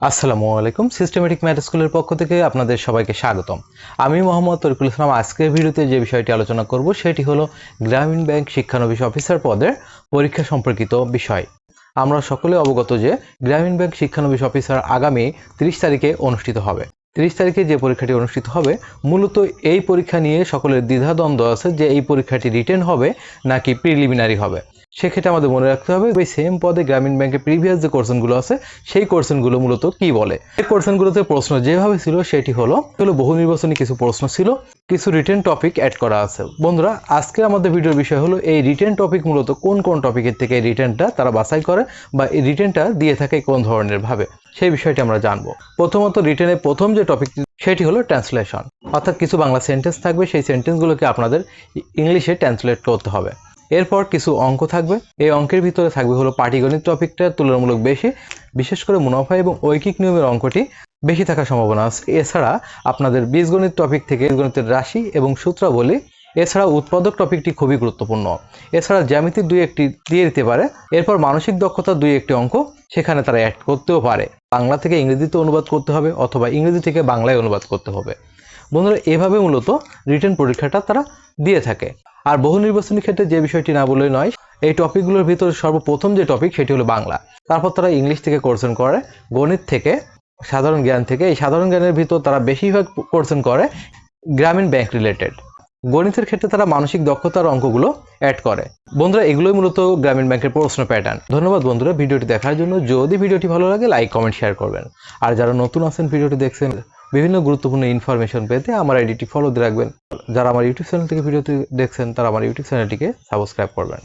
আসসালামু আলাইকুম। Systematic math স্কুলের পক্ষ থেকে আপনাদের সবাইকে স্বাগতম। আমি মোহাম্মদ তরিকুল ইসলাম। আজকের ভিডিওতে যে বিষয়টি আলোচনা করব, সেটি হলো গ্রামীণ ব্যাংক শিক্ষানবিশ অফিসার পদের পরীক্ষা সম্পর্কিত বিষয়। আমরা সকলে অবগত যে গ্রামীণ ব্যাংক শিক্ষানবিশ অফিসার আগামী তিরিশ তারিখে অনুষ্ঠিত হবে। তিরিশ তারিখে যে পরীক্ষাটি অনুষ্ঠিত হবে, মূলত এই পরীক্ষা নিয়ে সকলের দ্বিধাদ্বন্দ্ব আছে যে এই পরীক্ষাটি রিটেন হবে নাকি প্রিলিমিনারি হবে। সেক্ষেত্রে আমাদের মনে রাখতে হবে, ওই সেম পদে গ্রামীণ ব্যাংকের প্রিভিয়াস যে কোর্সনগুলো আছে, সেই কোর্সনগুলো মূলত কি বলে? এই কোর্সনগুলোতে প্রশ্ন যেভাবে ছিল, সেটি হলো হলো বহু নির্বাচনী কিছু প্রশ্ন ছিল, কিছু রিটেন টপিক অ্যাড করা আছে। বন্ধুরা আজকে আমাদের ভিডিওর বিষয় হলো, এই রিটেন টপিক মূলত কোন কোন টপিকের থেকে এই রিটেনটা তারা বাছাই করে, বা এই রিটেনটা দিয়ে থাকে কোন ধরনের ভাবে? সেই বিষয়টি আমরা জানব। প্রথমত রিটেনের প্রথম যে টপিক সেটি হলো ট্রান্সলেশন অর্থাৎ কিছু বাংলা সেন্টেন্স থাকবে, সেই সেন্টেন্সগুলোকে আপনাদের ইংলিশে ট্রান্সলেট করতে হবে। এরপর কিছু অঙ্ক থাকবে। এই অঙ্কের ভিতরে থাকবে হলো পাটিগণিত টপিকটা তুলনামূলক বেশি। বিশেষ করে মুনাফা এবং ঐকিক নিয়মের অঙ্কটি বেশি থাকার সম্ভাবনা আছে। এছাড়া আপনাদের বীজগণিত টপিক থেকে গণিতের রাশি এবং সূত্রাবলী, এছাড়া উৎপাদক টপিকটি খুবই গুরুত্বপূর্ণ। এছাড়া জ্যামিতির দুই একটি দিয়ে দিতে পারে। এরপর মানসিক দক্ষতা দুই একটি অঙ্ক সেখানে তারা অ্যাড করতেও পারে। বাংলা থেকে ইংরেজিতে অনুবাদ করতে হবে অথবা ইংরেজি থেকে বাংলায় অনুবাদ করতে হবে। বন্ধুরা, এভাবে মূলত রিটার্ন পরীক্ষাটা তারা দিয়ে থাকে। আর বহু নির্বাচনী ক্ষেত্রে যে বিষয়টি না বলে নয়, এই টপিকগুলোর ভিতরে সর্বপ্রথম যে টপিক সেটি হলো বাংলা। তারপর তারা ইংলিশ থেকে কোর্সন করে, গণিত থেকে, সাধারণ জ্ঞান থেকে। এই সাধারণ জ্ঞানের ভিতর তারা বেশিরভাগ কোর্সন করে গ্রামীণ ব্যাংক রিলেটেড গণিতের ক্ষেত্রে তারা মানসিক দক্ষতার অঙ্কগুলো অ্যাড করে। বন্ধুরা, এগুলোই মূলত গ্রামীণ ব্যাংকের প্রশ্ন প্যাটার্ন ধন্যবাদ বন্ধুরা, ভিডিওটি দেখার জন্য। যদি ভিডিওটি ভালো লাগে লাইক কমেন্ট শেয়ার করবেন। আর যারা নতুন আছেন, ভিডিওটি দেখছেন বিভিন্ন গুরুত্বপূর্ণ ইনফরমেশন পেতে আমার আইডিটি ফলো দিয়ে রাখবেন। যারা আমার ইউটিউব চ্যানেল থেকে ভিডিওটি দেখছেন, তারা আমার ইউটিউব চ্যানেলটিকে সাবস্ক্রাইব করবেন।